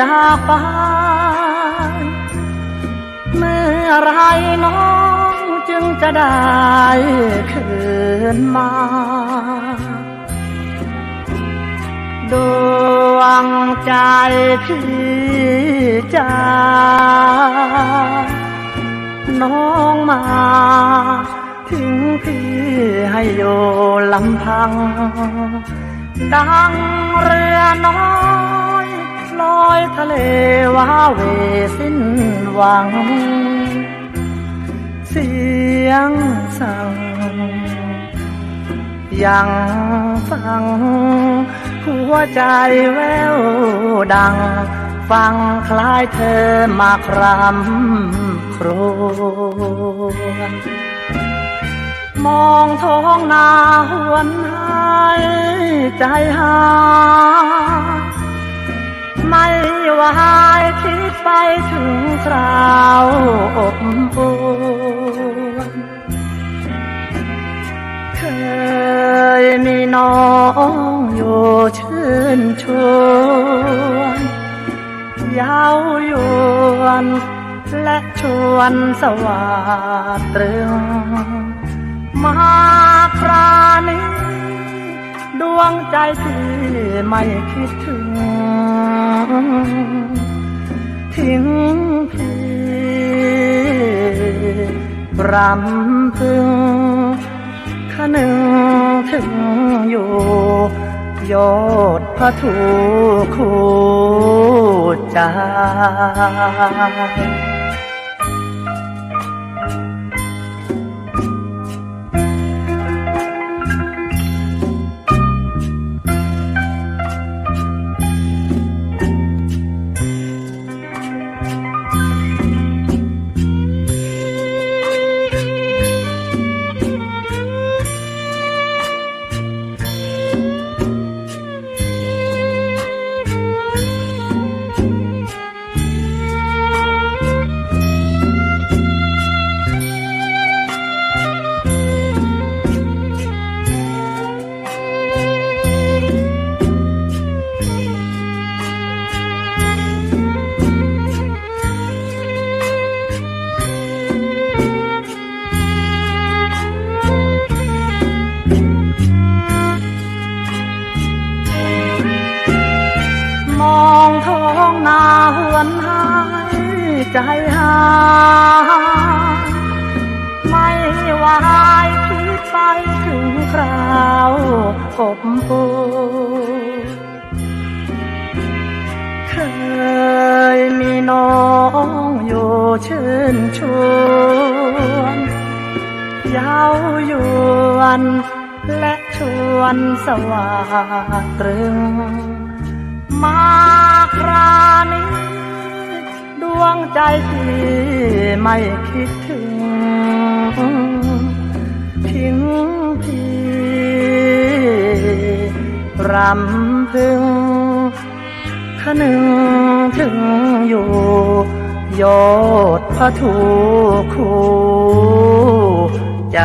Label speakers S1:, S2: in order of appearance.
S1: จากไปเมื่อไรน้องจึงจะได้คืนมา ดวงใจพี่จ้าน้องมาถึงพี่ให้อยู่ลำพัง ดังเรือน้อยลอยทะ เลว้าเวสิ้นหวัง เสียงสั่ง ยังฟัง หัวใจแววดัง ฟังคล้ายเธอมาครำครวญมองท้องนาหวนหายใจหาย ไม่วายคิดไปถึงคราวอบอุ่นเคยมีน้องอยู่ชื่นชวนย้ายวนและชวนสวาดตรึง มาครานี้ ดวงใจที่ไม่คิดถึง ทิ้งพี่รำพึงขนึงถึงอยู่ยอดพระถูคู่ใจ ใจหายไม่วายคิดไปถึงคราวอบอุ่นเคยมีน้องอยู่ชื่นชวนเย้ายวนและชวนสว่าดตรึง มาครานี้ วงใจที่ไม่คิดถึง ทิ้งพี่รำพึงขนึงถึงอยู่ยอดพระถูคู่ใจ